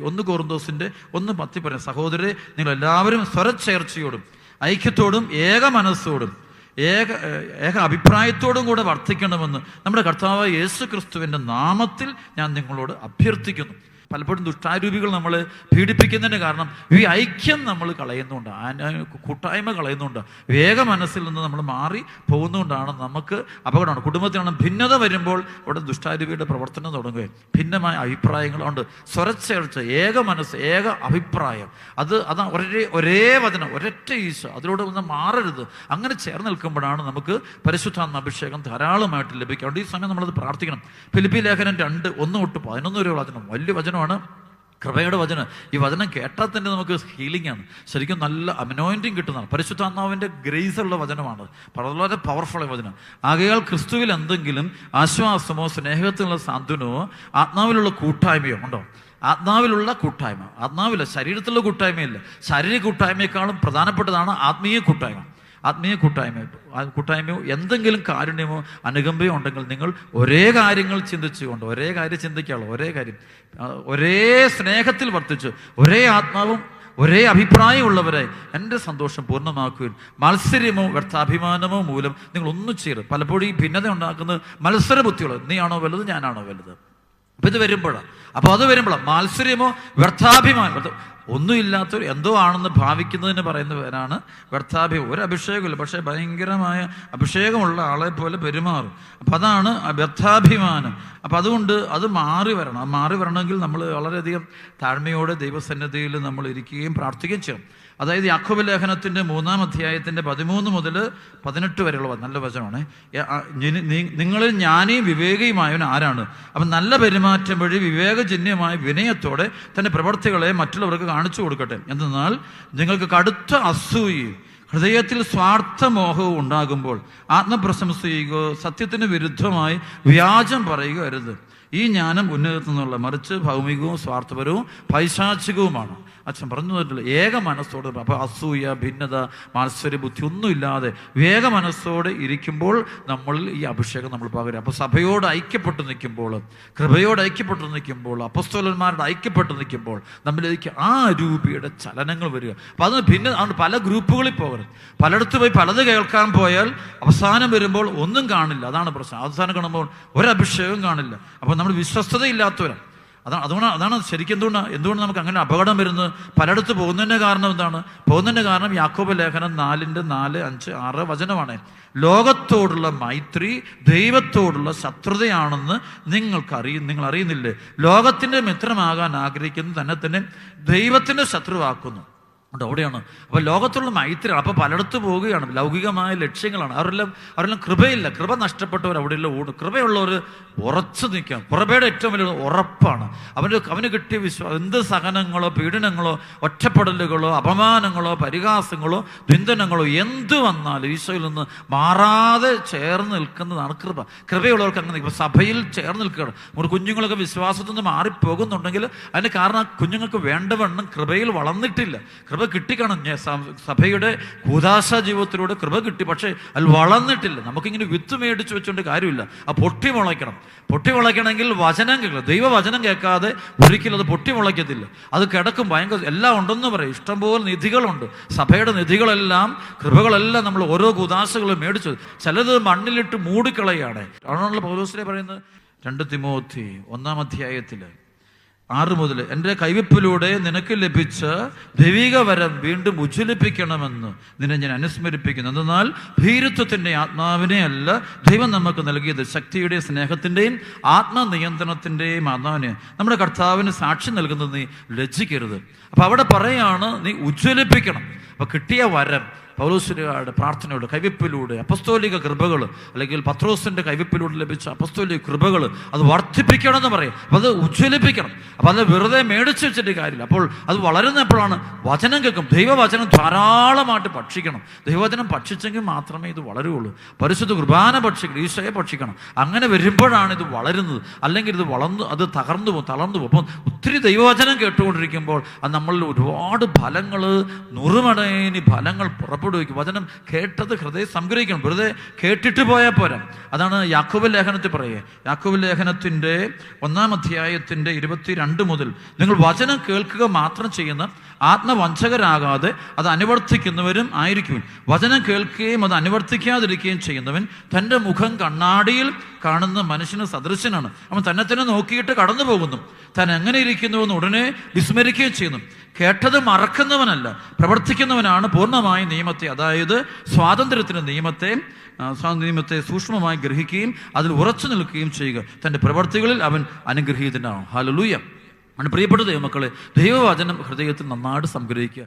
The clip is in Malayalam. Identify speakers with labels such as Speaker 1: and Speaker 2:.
Speaker 1: ഒന്ന് കോറിന്തോസിന്റെ ഒന്ന് പത്തി പറയാം സഹോദരരെ നിങ്ങൾ എല്ലാവരും സ്വരച്ചേർച്ചയോടും ഐക്യത്തോടും ഏക മനസ്സോടും ഏക ഏക അഭിപ്രായത്തോടും കൂടെ വർദ്ധിക്കണമെന്ന് നമ്മുടെ കർത്താവ് യേശു ക്രിസ്തുവിന്റെ നാമത്തിൽ ഞാൻ നിങ്ങളോട് അഭ്യർത്ഥിക്കുന്നു. പലപ്പോഴും ദുഷ്ടാരൂപികൾ നമ്മൾ പീഡിപ്പിക്കുന്നതിന് കാരണം ഈ ഐക്യം നമ്മൾ കളയുന്നുണ്ട് കൂട്ടായ്മ കളയുന്നുണ്ട്. വേഗ മനസ്സിൽ നിന്ന് നമ്മൾ മാറി പോകുന്നതുകൊണ്ടാണ് നമുക്ക് അപകടമാണ്. കുടുംബത്തിലാണ് ഭിന്നത വരുമ്പോൾ അവിടെ ദുഷ്ടാരൂപിയുടെ പ്രവർത്തനം തുടങ്ങുകയും ഭിന്നമായ അഭിപ്രായങ്ങളുണ്ട്. സ്വരച്ചേർച്ച ഏക മനസ്സ് ഏക അഭിപ്രായം. അത് അതാ ഒരേ ഒരേ വചനം ഒരൊറ്റ ഈശോ അതിലൂടെ ഒന്ന് മാറരുത്. അങ്ങനെ ചേർന്ന് നിൽക്കുമ്പോഴാണ് നമുക്ക് പരിശുദ്ധാത്മ അഭിഷേകം ധാരാളമായിട്ട് ലഭിക്കുക അതുകൊണ്ട് ഈ സമയം നമ്മളത് പ്രാർത്ഥിക്കണം. ഫിലിപ്പി ലേഖനം രണ്ട് ഒന്ന് തൊട്ട് പതിനൊന്ന് വരെ വചനം. വലിയ വചനമാണ് കൃപയുടെ വചനം. ഈ വചനം കേട്ടാൽ തന്നെ നമുക്ക് ഹീലിംഗ് ആണ്. ശരിക്കും നല്ല അമനോയിന്റിങ് കിട്ടുന്നതാണ്. പരിശുദ്ധാത്മാവിന്റെ ഗ്രേസ് ഉള്ള വചനമാണ്. വളരെ പവർഫുൾ വചനം. ആകയാൽ ക്രിസ്തുവിൽ എന്തെങ്കിലും ആശ്വാസമോ സ്നേഹത്തിലുള്ള സാന്ത്വനമോ ആത്മാവിലുള്ള കൂട്ടായ്മയോ ഉണ്ടോ? ആത്മാവിലുള്ള കൂട്ടായ്മ. ആത്മാവില്ല ശരീരത്തിലുള്ള കൂട്ടായ്മയില്ല. ശാരീരിക കൂട്ടായ്മയെക്കാളും പ്രധാനപ്പെട്ടതാണ് ആത്മീയ കൂട്ടായ്മ. ആത്മീയ കൂട്ടായ്മ. കൂട്ടായ്മയോ എന്തെങ്കിലും കാരുണ്യമോ അനുകമ്പയോ ഉണ്ടെങ്കിൽ നിങ്ങൾ ഒരേ കാര്യങ്ങൾ ചിന്തിച്ചുകൊണ്ട് ഒരേ കാര്യം ചിന്തിക്കാവുള്ളൂ ഒരേ കാര്യം ഒരേ സ്നേഹത്തിൽ വർത്തിച്ച് ഒരേ ആത്മാവും ഒരേ അഭിപ്രായമുള്ളവരെ എന്റെ സന്തോഷം പൂർണമാക്കുകയും മത്സര്യമോ വ്യർത്ഥാഭിമാനമോ മൂലം നിങ്ങൾ ഒന്നും ചെയ്യരുത്. പലപ്പോഴും ഈ ഭിന്നത ഉണ്ടാക്കുന്നത് മത്സര ബുദ്ധിയുള്ളത് നീയാണോ വലുത് ഞാനാണോ വലുത്? അപ്പം ഇത് വരുമ്പോഴാണ് അപ്പോൾ അത് വരുമ്പോഴാണ് മാത്സര്യമോ വ്യർത്ഥാഭിമാനം വ്യർത്ഥ- ഒന്നുമില്ലാത്തൊരു എന്തോ ആണെന്ന് ഭാവിക്കുന്നതിന് പറയുന്ന പേരാണ് ഭർത്താഭി ഒരു അഭിഷേകമില്ല പക്ഷേ ഭയങ്കരമായ അഭിഷേകമുള്ള ആളെ പോലെ പെരുമാറും. അപ്പം അതാണ് വ്യർത്ഥാഭിമാനം. അപ്പം അതുകൊണ്ട് അത് മാറി വരണം. അത് മാറി വരണമെങ്കിൽ നമ്മൾ വളരെയധികം താഴ്മയോടെ ദൈവസന്നിധിയിൽ നമ്മൾ ഇരിക്കുകയും പ്രാർത്ഥിക്കുകയും ചെയ്യും അതായത് യാക്കോബ് ലേഖനത്തിന്റെ മൂന്നാം അധ്യായത്തിന്റെ പതിമൂന്ന് മുതൽ പതിനെട്ട് വരെയുള്ള നല്ല വചനമാണ്. നിങ്ങളിൽ ജ്ഞാനിയും വിവേകിയുമായവൻ ആരാണ്? അപ്പം നല്ല പെരുമാറ്റം വഴി വിവേകജന്യമായ വിനയത്തോടെ തന്റെ പ്രവർത്തികളെ മറ്റുള്ളവർക്ക് കാണിച്ചു കൊടുക്കട്ടെ. എന്തെന്നാൽ നിങ്ങൾക്ക് കടുത്ത അസൂയയും ഹൃദയത്തിൽ സ്വാർത്ഥമോഹവും ഉണ്ടാകുമ്പോൾ ആത്മപ്രശംസ ചെയ്യുകയോ സത്യത്തിന് വിരുദ്ധമായി വ്യാജം പറയുകയോ അരുത് ഈ ജ്ഞാനം ഉന്നതത്തിൽ നിന്നുള്ള മറിച്ച് ഭൗമികവും സ്വാർത്ഥപരവും പൈശാചികവുമാണ്. അച്ഛൻ പറഞ്ഞു തന്നിട്ടില്ല ഏക മനസ്സോട് അപ്പൊ അസൂയ ഭിന്നത മാത്സര്യ ബുദ്ധി ഒന്നുമില്ലാതെ ഏക മനസ്സോടെ ഇരിക്കുമ്പോൾ നമ്മൾ ഈ അഭിഷേകം നമ്മൾ പകരും. അപ്പൊ സഭയോട് ഐക്യപ്പെട്ട് നിൽക്കുമ്പോൾ കൃപയോട് ഐക്യപ്പെട്ട് നിൽക്കുമ്പോൾ അപ്പസ്തോലന്മാരോട് ഐക്യപ്പെട്ട് നിൽക്കുമ്പോൾ നമ്മളിലേക്ക് ആ രൂപിയുടെ ചലനങ്ങൾ വരിക. അപ്പൊ അത് ഭിന്ന അതുകൊണ്ട് പല ഗ്രൂപ്പുകളിൽ പോകരുത്. പലയിടത്ത് പോയി പലത് കേൾക്കാൻ പോയാൽ അവസാനം വരുമ്പോൾ ഒന്നും കാണില്ല. അതാണ് പ്രശ്നം. അവസാനം കാണുമ്പോൾ ഒരഭിഷേകം കാണില്ല. അപ്പൊ നമ്മൾ വിശ്വസ്തതയില്ലാത്തവരാണ് അതാണ് അതുകൊണ്ട് അതാണ് ശരിക്കും എന്തുകൊണ്ടാണ് എന്തുകൊണ്ട് നമുക്ക് അങ്ങനെ അപകടം വരുന്നത്? പലയിടത്ത് പോകുന്നതിന്റെ കാരണം എന്താണ്? പോകുന്നതിന്റെ കാരണം യാക്കോബ ലേഖനം നാലിന്റെ നാല് അഞ്ച് ആറ് വചനമാണ്. ലോകത്തോടുള്ള മൈത്രി ദൈവത്തോടുള്ള ശത്രുതയാണെന്ന് നിങ്ങൾക്കറിയും നിങ്ങൾ അറിയുന്നില്ലേ ലോകത്തിന്റെ മിത്രമാകാൻ ആഗ്രഹിക്കുന്ന തന്നെ തന്നെ ദൈവത്തിന്റെ ശത്രുവാക്കുന്നു. ഉണ്ട് അവിടെയാണ്. അപ്പൊ ലോകത്തുള്ള മൈത്രി അപ്പൊ പലയിടത്ത് പോവുകയാണ്. ലൗകികമായ ലക്ഷ്യങ്ങളാണ്. അവരെല്ലാം അവരെല്ലാം കൃപയില്ല. കൃപ നഷ്ടപ്പെട്ടവർ അവിടെയുള്ള ഓടും. കൃപയുള്ളവർ ഉറച്ചു നിൽക്കാം കൃപയുടെ ഏറ്റവും വലിയ ഉറപ്പാണ്. അവന് അവന് കിട്ടിയ വിശ്വാസം എന്ത് സഹനങ്ങളോ പീഡനങ്ങളോ ഒറ്റപ്പെടലുകളോ അപമാനങ്ങളോ പരിഹാസങ്ങളോ ദുന്ദനങ്ങളോ എന്ത് വന്നാലും ഈശോയിൽ നിന്ന് മാറാതെ ചേർന്ന് നിൽക്കുന്നതാണ് കൃപ. കൃപയുള്ളവർക്ക് അങ്ങനെ ഇപ്പൊ സഭയിൽ ചേർന്ന് നിൽക്കുകയാണ്. നമ്മുടെ കുഞ്ഞുങ്ങളൊക്കെ വിശ്വാസത്തിൽ നിന്ന് മാറിപ്പോകുന്നുണ്ടെങ്കിൽ അതിന് കാരണം കുഞ്ഞുങ്ങൾക്ക് വേണ്ടവണ്ണം കൃപയിൽ വളർന്നിട്ടില്ല. കൃപ കിട്ടിക്കാണും. സഭയുടെ കൂതാശ ജീവിതത്തിലൂടെ കൃപ കിട്ടി. പക്ഷേ അതിൽ വളർന്നിട്ടില്ല. നമുക്കിങ്ങനെ വിത്ത് മേടിച്ച് വെച്ചുകൊണ്ട് കാര്യമില്ല. ആ പൊട്ടി മുളയ്ക്കണം. പൊട്ടി മുളയ്ക്കണമെങ്കിൽ വചനം കേൾക്കണം. ദൈവവചനം കേൾക്കാതെ ഒരിക്കലും അത് പൊട്ടി മുളയ്ക്കത്തില്ല. അത് കിടക്കും ഭയങ്കര എല്ലാം ഉണ്ടെന്ന് പറയും. ഇഷ്ടംപോലെ നിധികളുണ്ട്. സഭയുടെ നിധികളെല്ലാം കൃപകളെല്ലാം നമ്മൾ ഓരോ കുതാശകളും മേടിച്ചു ചിലത് മണ്ണിലിട്ട് മൂടിക്കളയാണ്. ആണല്ലോ പൗലോസിനെ പറയുന്നത്. രണ്ട് തിമോത്തി ഒന്നാം അധ്യായത്തിൽ. ആറ് മുതൽ എന്റെ കൈവെപ്പിലൂടെ നിനക്ക് ലഭിച്ച ദൈവിക വരം വീണ്ടും ഉജ്ജ്വലിപ്പിക്കണമെന്ന് നിന്നെ ഞാൻ അനുസ്മരിപ്പിക്കുന്നു. എന്നാൽ ഭീരുത്വത്തിന്റെ ആത്മാവിനെ അല്ല ദൈവം നമുക്ക് നൽകിയത്. ശക്തിയുടെയും സ്നേഹത്തിന്റെയും ആത്മനിയന്ത്രണത്തിന്റെയും ആത്മാവിനെ നമ്മുടെ കർത്താവിന് സാക്ഷി നൽകുന്നത് നീ ലജ്ജിക്കരുത്. അപ്പം അവിടെ പറയാണ് നീ ഉജ്ജ്വലിപ്പിക്കണം. അപ്പം കിട്ടിയ വരം പൗലോസുരയുടെ പ്രാർത്ഥനയോട് കൈവിപ്പിലൂടെ അപസ്തോലിക കൃപകൾ അല്ലെങ്കിൽ പത്രോസിന്റെ കൈവിപ്പിലൂടെ ലഭിച്ച അപസ്തോലിക കൃപകൾ അത് വർദ്ധിപ്പിക്കണമെന്ന് പറയും. അപ്പം അത് ഉജ്ജ്വലിപ്പിക്കണം. അപ്പോൾ അത് വെറുതെ മേടിച്ച് വെച്ചിട്ട് കാര്യമില്ല. അപ്പോൾ അത് വളരുന്നപ്പോഴാണ് വചനം കേൾക്കും. ദൈവവചനം ധാരാളമായിട്ട് ഭക്ഷിക്കണം. ദൈവവചനം ഭക്ഷിച്ചെങ്കിൽ മാത്രമേ ഇത് വളരുകയുള്ളൂ പരിശുദ്ധ കുർബാന ഭക്ഷിക്കണം ഈശോയെ ഭക്ഷിക്കണം. അങ്ങനെ വരുമ്പോഴാണ് ഇത് വളരുന്നത്. അല്ലെങ്കിൽ ഇത് വളർന്ന് അത് തകർന്നു പോകും തളർന്നു പോകും. അപ്പം ഒത്തിരി ദൈവവചനം കേട്ടുകൊണ്ടിരിക്കുമ്പോൾ അത് നമ്മളിൽ ഒരുപാട് ഫലങ്ങൾ നുറുമടേനി ഫലങ്ങൾ പുറപ്പെടും. ചോദിക്കും വചനം കേട്ടത് ഹൃദയം സംഗ്രഹിക്കണം. വെറുതെ കേട്ടിട്ട് പോയാൽ പോരാ. അതാണ് യാക്കോബ് ലേഖനത്തിൽ പറയുക. യാക്കോബ് ലേഖനത്തിന്റെ ഒന്നാം അധ്യായത്തിന്റെ ഇരുപത്തിരണ്ട് മുതൽ നിങ്ങൾ വചനം കേൾക്കുക മാത്രം ചെയ്യുന്ന ആത്മവഞ്ചകരാകാതെ അത് അനുവർത്തിക്കുന്നവരും ആയിരിക്കും വചനം കേൾക്കുകയും അത് അനുവർത്തിക്കാതിരിക്കുകയും ചെയ്യുന്നവൻ തന്റെ മുഖം കണ്ണാടിയിൽ കാണുന്ന മനുഷ്യന് സദൃശനാണ്. അവൻ തന്നെ തന്നെ നോക്കിയിട്ട് കടന്നു പോകുന്നു താൻ എങ്ങനെ ഇരിക്കുന്നുവെന്ന് ഉടനെ വിസ്മരിക്കുകയും ചെയ്യുന്നു. കേട്ടത് മറക്കുന്നവനല്ല പ്രവർത്തിക്കുന്നവനാണ് പൂർണമായ നിയമത്തെ അതായത് സ്വാതന്ത്ര്യത്തിന്റെ നിയമത്തെ നിയമത്തെ സൂക്ഷ്മമായി ഗ്രഹിക്കുകയും അതിൽ ഉറച്ചു നിൽക്കുകയും ചെയ്യുക. തന്റെ പ്രവർത്തികളിൽ അവൻ അനുഗ്രഹീതനാണ് ഹലലൂയ ആണ് പ്രിയപ്പെട്ട ദൈവമക്കളെ ദൈവവചനം ഹൃദയത്തിൽ നന്നായിട്ട് സംഗ്രഹിക്കുക.